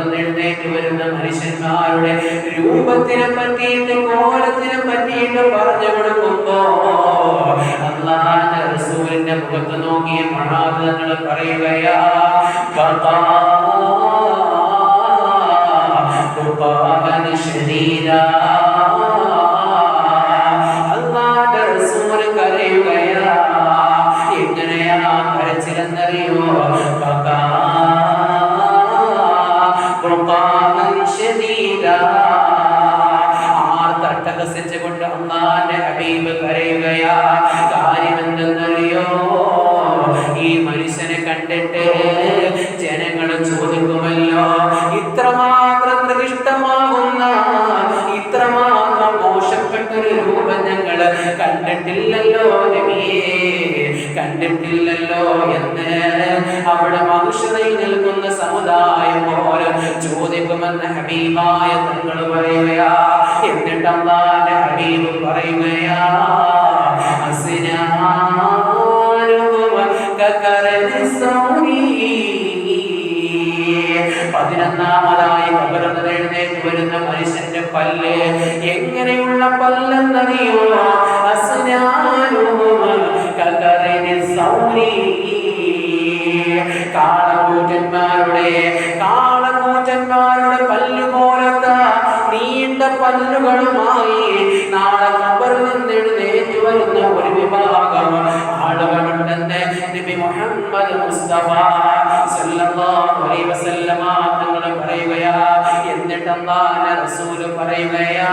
നിന്ന് എഴുന്നേറ്റ് വരുന്ന മനുഷ്യന്മാരുടെ രൂപത്തിനെ പറ്റിയിട്ട് കോലത്തിനെ പറ്റിയിട്ട് പറഞ്ഞു കൊടുക്കുമ്പോ അള്ളാന്റെ റസൂലിന്റെ മുഖത്ത് നോക്കിയ മഹാതങ്ങൾ പറയുകയാ ബഖാ ചോദിക്കുമെന്ന് ഹബീബായ തങ്ങൾ പറയുകയാ. എന്നിട്ട് ഹബീബ് പറയുകയാ. പതിനൊന്നാമതായി എഴുന്നേറ്റ് വരുന്ന മനുഷ്യന്റെ പല്ല്. എങ്ങനെയുള്ള പല്ലെന്നറിയോ അസ്നാനുഹുമ കകറിനി സൗരി. കാളകൂറ്റന്മാരുടെ കാളകൂറ്റന്മാരുടെ പല്ലുകളുമായി നാളെ കബറിൽ നിന്ന് എഴുന്നേറ്റ് വരുന്ന ഒരു വിഭാഗം ആളുകളുണ്ടെന്ന് നബി മുഹമ്മദ് മുസ്തഫ സല്ലല്ലാഹു അലൈഹി വസല്ലമ തങ്ങൾ പറയുകയാ എന്നിട്ട് അല്ലാഹുവിന്റെ റസൂൽ പറയുകയാ?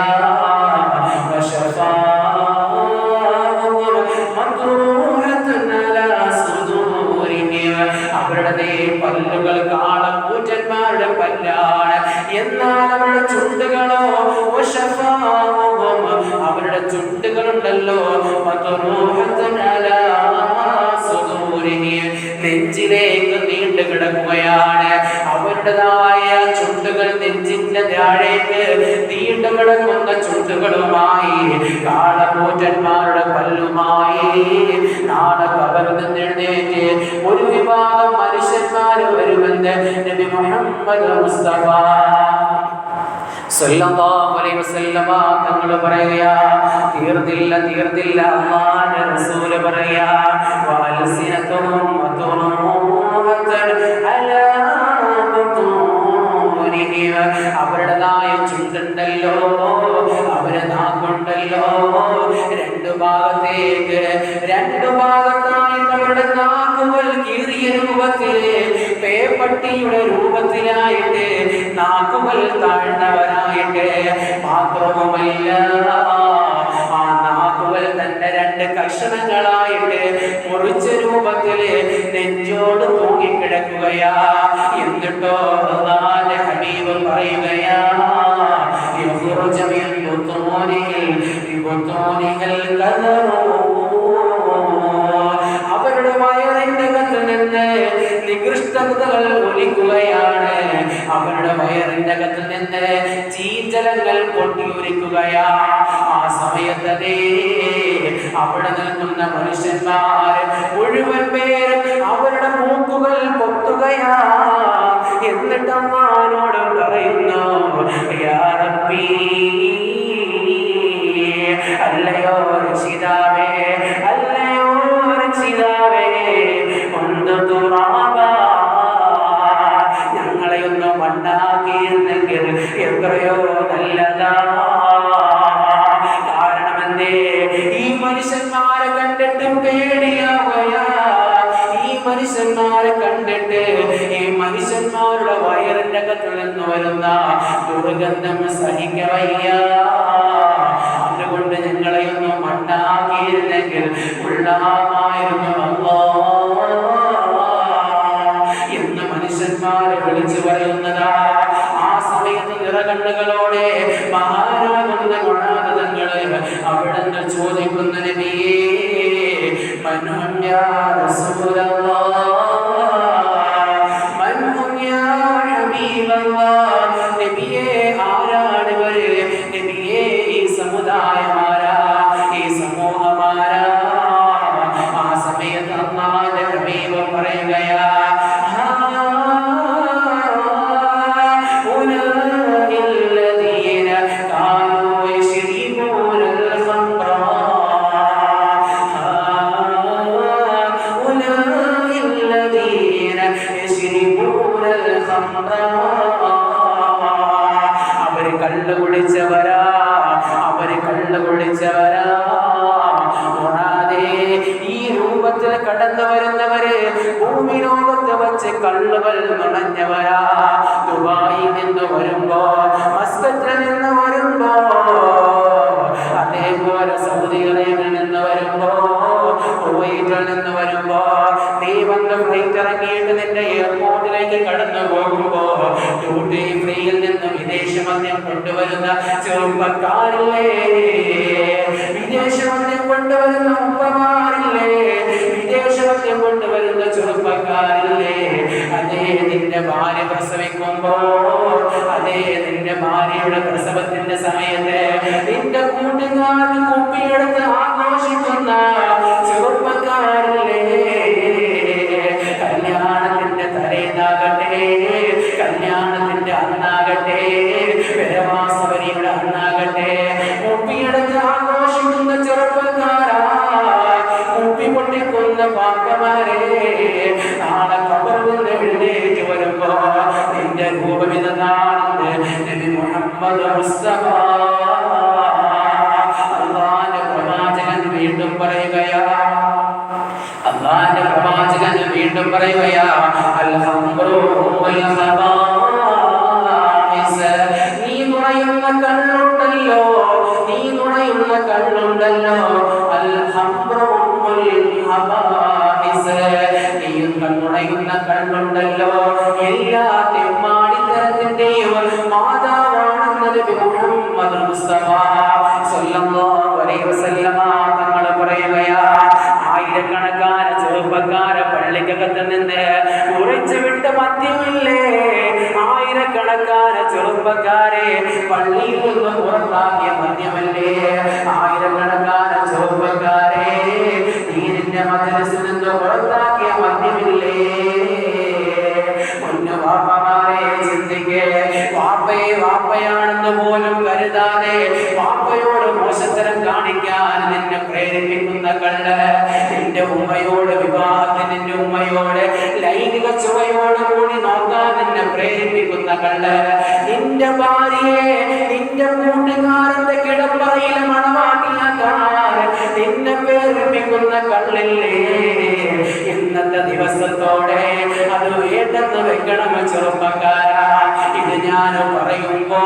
അവരുടെ പല്ലുകൾ കാളം കൂറ്റന്മാരുടെ പല്ലാണ്. എന്നാൽ അവരുടെ ചുണ്ടുകളോ ചുണ്ടുകളുണ്ടല്ലോ മതുറൂഹത്തുൻ അലാ സുദൂരിഹിം. നെഞ്ചിലേക്ക് നീണ്ടു കിടക്കുകയാണ് അവരുടേതായ ചുണ്ടുകൾ നെഞ്ചിന്റെ താഴേക്ക് നീണ്ടു കിടക്കുന്ന ചുണ്ടുകളുമായി കാളകൂറ്റന്മാരുടെ പല്ലുമായി നാളെ നിന്ന് എഴുന്നേറ്റ് ഒരു വിഭാഗം മനുഷ്യന്മാർ വരുമെന്ന് നബി മുഹമ്മദ് മുസ്തഫ തങ്ങൾ പറയുകയാ തീർന്നില്ല തീർന്നില്ല അല്ലാഹുവിന്റെ റസൂൽ പറയാ അവരുടേതായ ചുണ്ടുണ്ടല്ലോ അവരെ നാക്കുണ്ടല്ലോ രണ്ടു ഭാഗത്തേക്ക് രണ്ടു ഭാഗത്തായി നമ്മുടെ നാക്കുകൾ കീറിയ രൂപത്തിൽ പേപ്പട്ടിയുടെ രൂപത്തിലായിട്ട് നാക്കുകൾ താഴ്ന്നവരായിട്ട് മാത്രവുമല്ല. ആ നാക്കുകൾ തന്റെ രണ്ട് കഷണങ്ങളായിട്ട് മുറിച്ച രൂപത്തിൽ നെഞ്ചോട് തൂങ്ങിക്കിടക്കുകയാ. എന്നിട്ടോ അകത്ത് നിന്ന് ചീഞ്ചലങ്ങൾ പൊട്ടിയൊലിക്കുകയാ ആ സമയത്തതേ അവിടെ നിൽക്കുന്ന മനുഷ്യന്മാർ മുഴുവൻ പേരും അവരുടെ മൂക്കുകൾ പൊത്തുകയാ എന്നിട്ട് അമ്മാനോട് പറയുന്നു യാ വരുന്ന ദുർഗന്ധം സഹിക്കവയ്യ അതുകൊണ്ട് ഞങ്ങളെയൊന്നും ഒന്ന് മണ്ണാക്കിയിരുന്നെങ്കിൽ ഉള്ളാമായിരുന്നു വരുമ്പോ മസ്കറ്റിൽ നിന്ന് വരുമ്പോ അതേപോലെ സൗദി നിന്ന് വരുമ്പോ കുവൈറ്റിൽ നിന്ന് വരുമ്പോ നീ വന്ന് ഫ്ലൈറ്റ് ഇറങ്ങിയിട്ട് നിന്റെ എയർപോർട്ടിലേക്ക് കടന്നു പോകുമ്പോ ഡ്യൂട്ടി ഫ്രീയിൽ നിന്ന് വിദേശ മദ്യം കൊണ്ടുവരുന്ന ചെറുപ്പക്കാരില്ലേ? വിദേശ മദ്യം കൊണ്ടുവരുന്ന ഉപ്പമാരില്ലേ വിദേശ മദ്യം കൊണ്ടുവരുന്ന ചെറുപ്പക്കാരില്ലേ? അതേ നിന്റെ ഭാര്യ പ്രസവിക്കുമ്പോ ഭാര്യയുടെ പ്രസവത്തിന്റെ സമയത്ത് നിന്റെ കൂട്ടുകാരൻ കുപ്പിയെടുത്ത് ആഘോഷിക്കുന്ന വീണ്ടും പറയുകയാ അൽഹംദു വൽ ആയിരക്കണക്കാന ചെറുപ്പക്കാരെ പള്ളിയിൽ നിന്ന് പുറത്താക്കിയ മദ്യമല്ലേ? ആയിരക്കണക്കാന വേണ്ടെന്ന് വെക്കണം ചെറുപ്പക്കാരാ. ഇത് ഞാൻ പറയുമ്പോ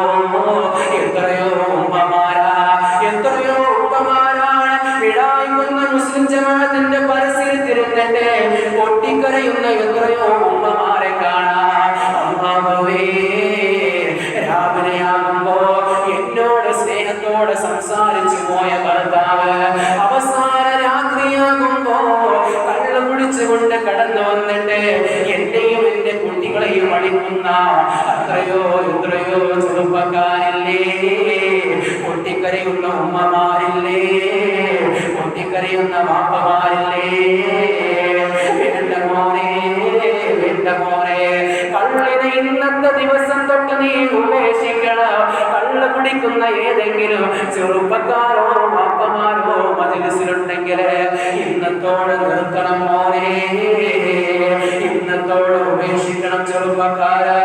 എത്രയോ ഉപമാരാ എത്രയോ ഉപ്പമാരാണ് വിടായ്ക്കുന്ന മുസ്ലിം ജമാഅത്തിന്റെ പരസ്യത്തിരുന്നിട്ട് പൊട്ടിക്കരയുന്ന എത്രയോ പൊട്ടിക്കരയുന്ന ഉമ്മമാരില്ലേ പൊട്ടിക്കരയുന്ന വാപ്പമാരില്ലേ? വേണ്ട മോനെ കള്ളിനെ ഇന്നത്തെ ദിവസം തൊട്ട് നീ ഉപേക്ഷിക്കണം. കള്ള് കുടിക്കുന്ന ഏതെങ്കിലും ചെറുപ്പക്കാരോ വാപ്പമാരോ മജിലിസിലുണ്ടെങ്കിൽ ഇന്നത്തോട് നിർത്തണം മോനെ. ഇന്നത്തോട് ഉപേക്ഷിക്കണം ചെറുപ്പക്കാരാ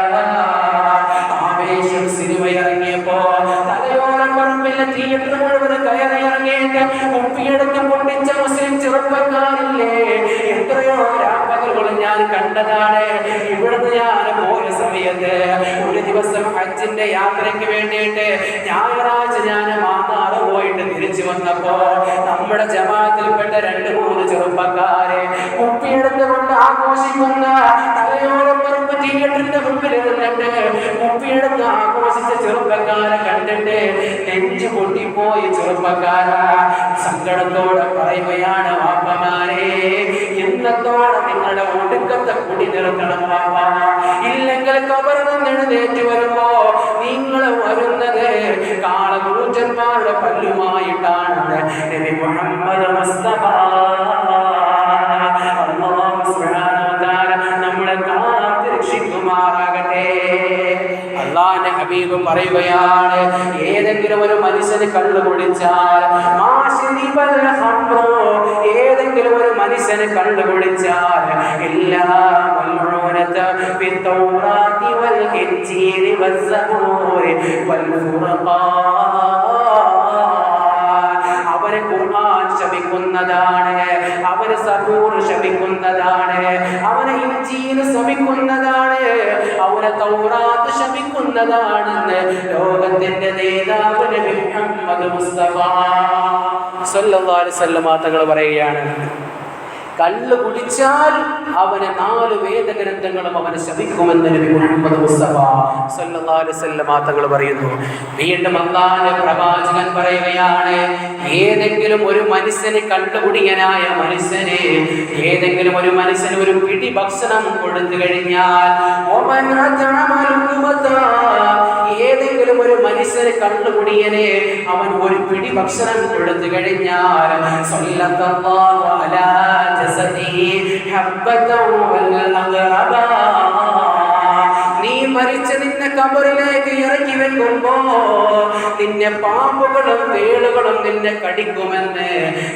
ഇറങ്ങിയിട്ട് പൊട്ടിച്ച മുസ്ലിം ചെറുപ്പക്കാരില്ലേ? എത്രയോ കണ്ടതാണ്. ഇവിടുന്ന് ഞാൻ പോയ സമയത്ത് ഒരു ദിവസം ഹജ്ജിന്റെ യാത്രയ്ക്ക് വേണ്ടിയിട്ട് ഞായറാഴ്ച ഞാൻ മാതാറ് പോയിട്ട് തിരിച്ചു വന്നപ്പോ നമ്മുടെ ജമാത്തിൽപ്പെട്ട രണ്ട് മൂന്ന് ചെറുപ്പക്കാരെ കുപ്പിയെടുത്തുകൊണ്ട് ആഘോഷിക്കുന്ന തലയോരം പറമ്പ് തിയേറ്ററിന്റെ മുമ്പിൽ ഇരുന്നിട്ട് കുപ്പിയെടുത്ത് ആഘോഷിച്ച ചെറുപ്പക്കാരെ കണ്ടിട്ട് നെഞ്ചു പൊട്ടിപ്പോയ ചെറുപ്പക്കാര. സങ്കടത്തോടെ പറയുകയാണ് വാപ്പമാരെ ഇന്നത്തോടെ നിങ്ങളുടെ ഒടുക്കത്തെ കൂടി നിർത്തണം ഇല്ലെങ്കിൽ കബറിൽ എഴുന്നേറ്റ് വരുമ്പോ നിങ്ങൾ വരുന്നത് കാളകൂറ്റന്മാരുടെ പല്ലുമായിട്ടാണ്. നബി മുഹമ്മദ് നമ്മളെ പറയുകയാണ് ഏതെങ്കിലും ഒരു മനുഷ്യന് കള്ളു കുടിച്ചാൽ ഹംറു, ഒരു മനുഷ്യന് കണ്ടുപിടിച്ചാൽ ഫുർഖാൻ. അവരെ ഖുർആൻ ശപിക്കുന്നതാണ് അവന് സബൂർ ശമിക്കുന്നതാണ് അവനെ ഇഞ്ചിയിൽ ശമിക്കുന്നതാണ് അവനെ തൗറാത്ത് ശമിക്കുന്നതാണെന്ന് ലോകത്തിന്റെ നേതാവ് നബി മുഹമ്മദ് മുസ്തഫ. സല്ലല്ലാഹു അലൈഹി വസല്ലമ തങ്ങൾ പറയുകയാണ്. കള്ള് കുടിച്ചാൽ അവനെ നാല് വേദഗ്രന്ഥങ്ങളും അവനെ ശപിക്കുമെന്ന് നബി സല്ലല്ലാഹു തങ്ങൾ പറയുന്നു വീണ്ടും അള്ളാഹുവിന്റെ പ്രവാചകൻ പറയുകയാണ് ഏതെങ്കിലും ഒരു മനുഷ്യന് കള്ളുകുടിയനായ മനുഷ്യന് ഏതെങ്കിലും ഒരു മനുഷ്യന് ഒരു പിടി ഭക്ഷണം കൊടുത്തു കഴിഞ്ഞാൽ ഏതെങ്കിലും. ഏതെങ്കിലും ഒരു മനുഷ്യരെ കണ്ടുപിടിയനെ അവൻ ഒരു പിടി ഭക്ഷണം കൊടുത്തു കഴിഞ്ഞാൽ നീ മരിച്ച് നിന്നെ കബറിലേക്ക് ഇറക്കി വെക്കുമ്പോ നിന്നെ പാമ്പുകളും തേളുകളും നിന്നെ കടിക്കുമെന്ന്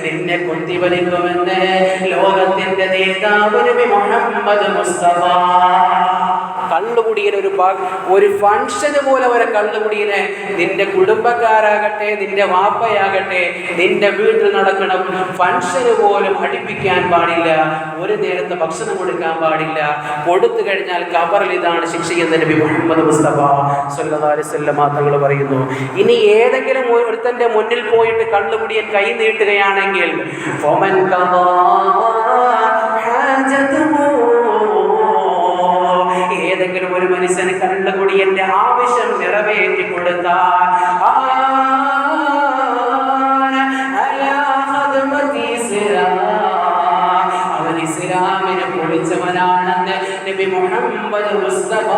നിന്നെ കൊത്തിവലിക്കുമെന്ന് ലോകത്തിന്റെ നേതാവ് മുഹമ്മദ് മുസ്തഫ. കള്ളുകുടിയൻ ഒരു ഒരു ഫംഗ്ഷന് പോലെ ഒരു കള്ളുകുടിയനെ നിന്റെ കുടുംബക്കാരാകട്ടെ നിന്റെ വാപ്പയാകട്ടെ നിന്റെ വീട്ടിൽ നടക്കണം ഫംഗ്ഷന് പോലും അടിപ്പിക്കാൻ പാടില്ല. ഒരു നേരത്തെ ഭക്ഷണം കൊടുക്കാൻ പാടില്ല. കൊടുത്തു കഴിഞ്ഞാൽ കബറിൽ ഇതാണ് ശിക്ഷയെന്ന് നബി മുഹമ്മദ് മുസ്തഫ വസല്ലം തങ്ങൾ പറയുന്നു. ഇനി ഏതെങ്കിലും ഒരുത്തന്റെ മുന്നിൽ പോയിട്ട് കള്ളുകുടിയൻ കൈ നീട്ടുകയാണെങ്കിൽ ഫമൻ ഖദാ മനുഷ്യന് കണ്ടുകൂടി എന്റെ ആവശ്യം നിറവേറ്റി കൊടുത്താൽ അവൻ ഇസ്ലാമിനെ പൊളിച്ചവനാണെന്ന് നബി മുഹമ്മദ് മുസ്തഫ.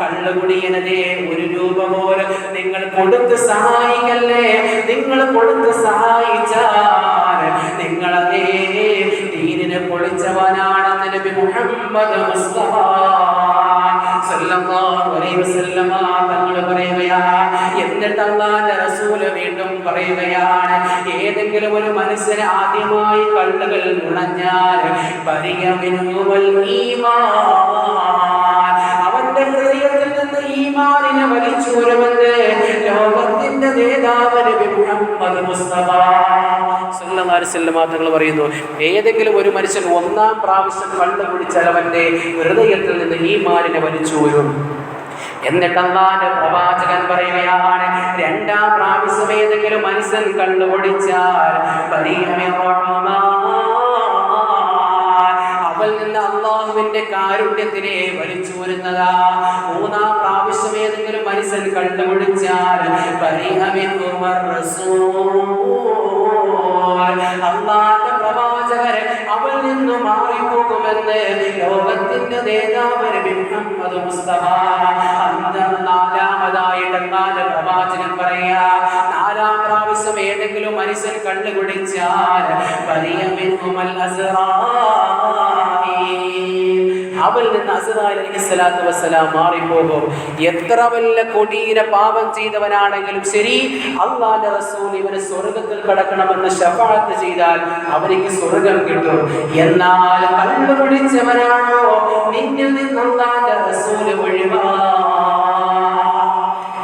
കള്ളുകുടിയനതേ ഒരു രൂപ പോലും നിങ്ങൾ കൊടുത്ത് സഹായിക്കല്ലേ? നിങ്ങൾ കൊടുത്ത് സഹായിച്ചാൽ നിങ്ങളതേ ദീനിനെ പൊളിച്ചവനാണെന്ന് നബി മുഹമ്മദ് മുസ്തഫ. തങ്ങൾ പറയുകയാണ് എന്നിട്ട് അള്ളാന്റെ റസൂൽ വീണ്ടും പറയുകയാണ് ഏതെങ്കിലും ഒരു മനുഷ്യന് ആദ്യമായി കണ്ണുകൾ നുണഞ്ഞാൽ പരിഗമിനുവൽ ഈമാൻ ഈമാനിനെ വലിച്ചൂരുമെന്ന് ലോകത്തിന്റെ നേതാവ് നബി തങ്ങൾ പറയുന്നു ഏതെങ്കിലും ഒരു മനുഷ്യൻ ഒന്നാം പ്രാവശ്യം കള്ളു പിടിച്ചാൽ അവന്റെ ഹൃദയത്തിൽ നിന്ന് ഈ മാലിനെ വലിച്ചൂരും എന്നിട്ട് അള്ളാന്റെ പ്രവാചകൻ പറയുകയാണ് രണ്ടാം പ്രാവശ്യം ഏതെങ്കിലും മനുഷ്യൻ കള്ളു കുടിച്ചാൽ അവൽ നിന്ന് അള്ളാഹുവിന്റെ കാരുണ്യത്തിനെ വലിച്ചൂരുന്നതാ. മൂന്നാം പ്രാവശ്യം ഏതെങ്കിലും മനുഷ്യൻ കണ്ടുപിടിച്ചാൽ അള്ളാന്റെ പ്രവാചകരെ അവൻ നിന്ന് മാറിപ്പോകുമെന്ന് ലോകത്തിന്റെ നേതാവ് മുഹമ്മദ് മുസ്തഫ അന്ന് നാലാമതായിട്ട് അള്ളാന്റെ പ്രവാചകൻ പറയാ നാലാം പ്രാവശ്യം ഏതെങ്കിലും മനുഷ്യൻ കണ്ടുപിടിച്ചാൽ പരിയമിന്നുമൽ അവൽ നിന്ന് അസറാൽ അലൈഹി സ്വലാത്തു വസ്സലാം മാറിപ്പോകും. എത്ര വല്ല കൊടീര പാപം ചെയ്തവനാണെങ്കിലും ശരി അള്ളാന്റെ റസൂൽ ഇവന് സ്വർഗത്തിൽ കടക്കണമെന്ന് ശഫാത്ത് ചെയ്താൽ അവനിക്ക് സ്വർഗം കിട്ടും. എന്നാൽ കണ്ടുപിടിച്ചവനാണോ? നിന്നിൽ നിന്നുള്ളാന്റെ റസൂൽ ഒഴിവാ?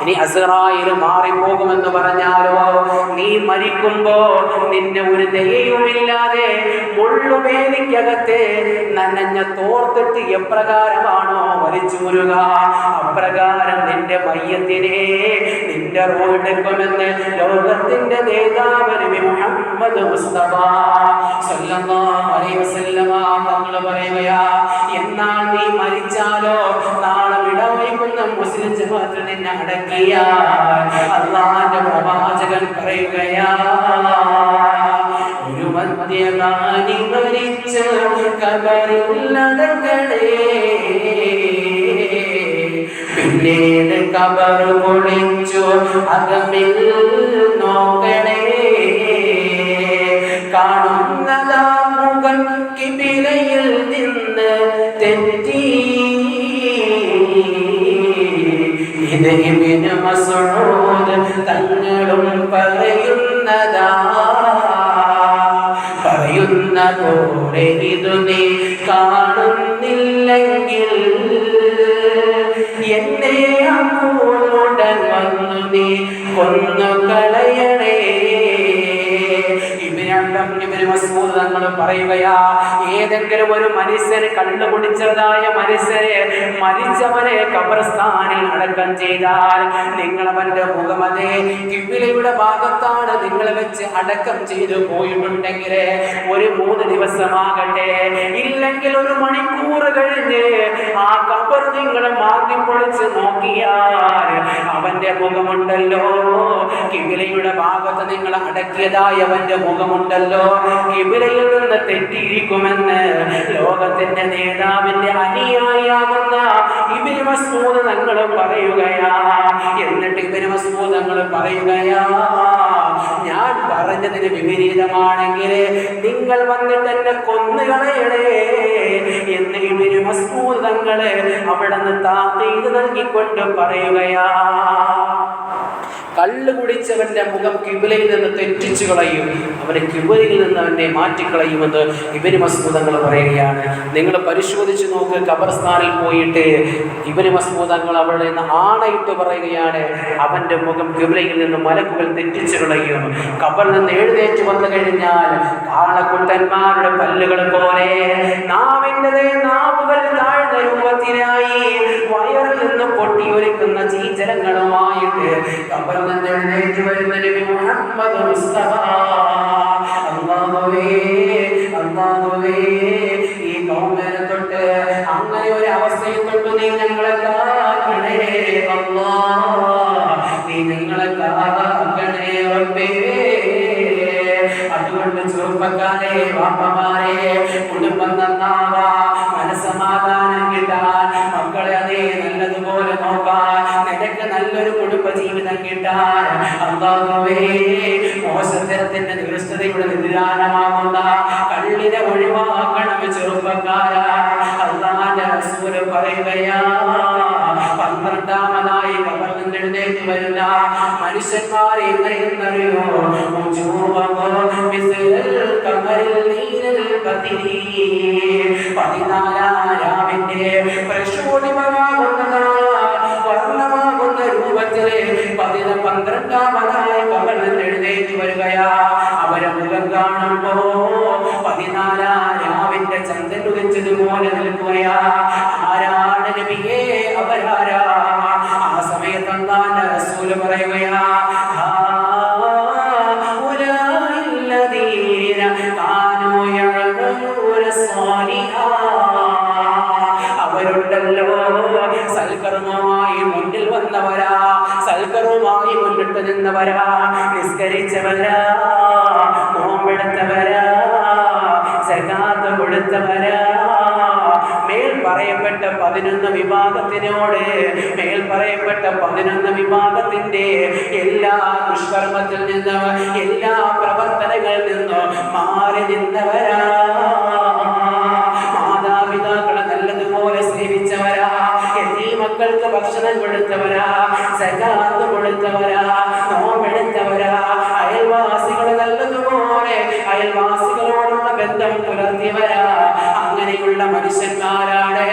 ഇനി അസറായിൽ മാറിപ്പോകുമെന്ന് പറഞ്ഞാലോ? നീ മരിക്കുമ്പോ നിന്നെ ഒരു ദയയുമില്ലാതെ മുള്ളുമേനിക്കകത്തെ നനഞ്ഞ തോർത്തിട്ട് എപ്രകാരമാണോ വലിച്ചൂരുക അപ്രകാരം നിന്റെ മയ്യത്തിനെ നിന്റെ റോഡെടുക്കുമെന്ന് ലോകത്തിന്റെ നേതാവ് മുഹമ്മദ് മുസ്തഫ സല്ലല്ലാഹു അലൈഹി തങ്ങൾ പറയുകയാ എന്നാൽ നീ മരിച്ചാലോ? നാളെ വിടവയ്ക്കുന്ന മുസ്ലിം ജമാഅത്ത് നിന്നെ അടക്കിയാൽ അള്ളാന്റെ പ്രവാചകൻ പറയുകയാ ഒരു മദ്യപാനി മരിച്ച് കബറിൽ അടക്കണേ പിന്നീട് കബർ പൊളിച്ചു അകമിൽ നോക്കണേ. കാണുന്നതാ മുകൾ കിബിലയിൽ ഇബ്നു മസ്ഊദ് തങ്ങളും പറയുന്നതാ. പറയുന്ന പോലെ ഇതു നീ കാണുന്നില്ലെങ്കിൽ പറയുകയാ ഏതെങ്കിലും ഒരു മനുഷ്യന് കണ്ണു കുടിച്ചതായ മനുഷ്യരെ മരിച്ചവനെ കബർസ്ഥാനിൽ അടക്കം ചെയ്താൽ നിങ്ങൾ അവന്റെ മുഖമതേ കിബിലയുടെ ഭാഗത്താണ് നിങ്ങൾ വെച്ച് അടക്കം ചെയ്തു പോയിട്ടുണ്ടെങ്കിൽ ഒരു മൂന്ന് ദിവസമാകട്ടെ. ഇല്ലെങ്കിൽ ഒരു മണിക്കൂർ കഴിഞ്ഞ് ആ കബർ നിങ്ങൾ മാറ്റി പൊളിച്ച് നോക്കിയാൽ അവന്റെ മുഖമുണ്ടല്ലോ. കിബിലയുടെ ഭാഗത്ത് നിങ്ങൾ അടക്കിയതായ അവന്റെ മുഖമുണ്ടല്ലോ ഇവരിൽ നിന്ന് തെറ്റിയിരിക്കുമെന്ന് ലോകത്തിന്റെ നേതാവിന്റെ അനുയായിയാകുന്ന ഇബിന് മസ്മൂദ് തങ്ങൾ പറയുകയാ. എന്നിട്ട് ഇബിന് മസ്മൂദ് തങ്ങൾ പറയുകയാ ഞാൻ പറഞ്ഞതിന് വിപരീതമാണെങ്കിൽ നിങ്ങൾ വന്നിട്ട് എന്നെ കൊന്നുകളയണേ എന്ന് ഇബിന് മസ്മൂദ് തങ്ങൾ അവിടെ നിന്ന് താത്തീത് നൽകിക്കൊണ്ട് പറയുകയാ. കള്ള് കുടിച്ചവന്റെ മുഖം കിബിലയിൽ നിന്ന് തെറ്റിച്ചു കളയും. അവനെ കിബിലയിൽ നിന്ന് അവനെ മാറ്റിക്കളയുമെന്ന് ഇബരി മസ്മൂതങ്ങൾ പറയുകയാണ്. നിങ്ങൾ പരിശോധിച്ച് നോക്ക് ഖബർസ്ഥാനിൽ പോയിട്ട് ഇബരി മസ്മൂതങ്ങൾ അവിടെ നിന്ന് ആണയിട്ട് പറയുകയാണ്. അവന്റെ മുഖം കിബിലയിൽ നിന്ന് മലക്കുകൾ തെറ്റിച്ചു കളയും. ഖബറിൽ നിന്ന് എഴുന്നേറ്റ് വന്നു കഴിഞ്ഞാൽ കാളക്കുട്ടന്മാരുടെ പല്ലുകൾ പോലെ നാവിന്റെ നാവുകൾ രൂപത്തിനായി വയറിൽ നിന്ന് പൊട്ടിയൊലിക്കുന്ന ചീചരങ്ങളുമായിട്ട് ഖബറിൽ നിന്ന് എഴുന്നേറ്റ് വരുന്ന നബി മുഹമ്മദ് മുസ്തഫ. അല്ലാഹുവേ അല്ലാഹുവേ ഈ കൗമനെ തൊട്ട് അങ്ങനെ അവസ്ഥയിൽ തൊട്ട് നീ ഞങ്ങളെ കാക്കണേ അല്ലാ നീ കാക്കണേ റബ്ബേ. അതുകൊണ്ട് ചെറുപ്പക്കാരെ വാപ്പമാരെ കിട്ടാൻ മക്കളെ അതേ നല്ലതുപോലെ നോക്കാൻ. നിനക്ക് നല്ലൊരു കുടുംബ ജീവിതം കിട്ടാൻ. അള്ളാഹുവേ മോശത്തരത്തിന്റെ നികൃഷ്ടതയുടെ നിദാനമാകുന്ന കള്ളിനെ ഒഴിവാക്കണം ചെറുപ്പക്കാരാ. അള്ളാന്റെ റസൂൽ പറയുകയാ പന്ത്രണ്ടാമതായി കബറിൽ എഴുന്നേറ്റ് വരുന്ന മനുഷ്യന്മാരെ എങ്ങനെയെന്നറിയോ പതിനാലാരാവിന്റെ പ്രശോഭിതമാകുന്നതായ വർണമാകുന്ന രൂപത്തിലെ പതിന പന്ത്രണ്ടാമതായി നിന്ന് എഴുന്നേറ്റ് വരികയാ അവരെ മുഖം കാണുമ്പോ പതിനാലാരാവിന്റെ ചന്ദ്രൻ ഉദിച്ചതുപോലെ നിൽക്കുകയാ ആരാണ് നബിയേ അവരാരാ ആ സമയത്ത് അള്ളാന്റെ റസൂൽ പറയുകയാ മുന്നിട്ട് നിന്നവരാ നിസ്കരിച്ചവരാ നോമ്പെടുത്തവരാ സകാത്ത് കൊടുത്തവരാ. മേൽ പറയപ്പെട്ട പതിനൊന്ന് വിഭാഗത്തിനോട് മേൽ പറയപ്പെട്ട പതിനൊന്ന് വിഭാഗത്തിന്റെ എല്ലാ ദുഷ്കർമ്മത്തിൽ നിന്നും എല്ലാ പ്രവർത്തനങ്ങളിൽ നിന്നും മാറി നിന്നവരാ. മക്കൾക്ക് ഭക്ഷണം കൊടുത്തവരാ സകാത്ത് കൊടുത്തവരാ നോമ്പെടുത്തവരാ. അയൽവാസികളെ നല്ലതുപോലെ അയൽവാസികളോടുള്ള ബന്ധം പുലർത്തിയവരാ. അങ്ങനെയുള്ള മനുഷ്യന്മാരാണ്.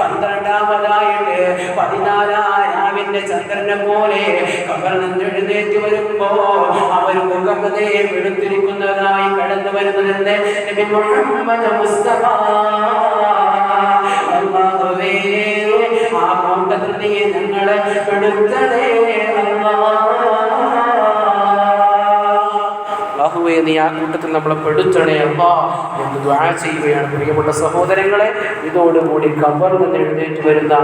പന്ത്രണ്ടാമതായിട്ട് പതിനാലാരാവിന്റെ ചന്ദ്രനെ പോലെ കവർന്നെഴുന്നേറ്റ് വരുമ്പോ അവർ മുഖമതേ വെളുത്തിരിക്കുന്നതായി കടന്നു വരുന്നതെന്ന് മുസ്തഫ ഞങ്ങളെ പെടുത്തണേ അള്ളാഹുവേ നീ ആ കൂട്ടത്തിൽ നമ്മളെ പെടുത്തണേ അള്ളാ എന്ന് ദ്വാ ചെയ്യുകയാണ്. പ്രിയപ്പെട്ട സഹോദരങ്ങളെ ഇതോടുകൂടി കബർ നിന്ന് എഴുന്നേറ്റ് വരുന്ന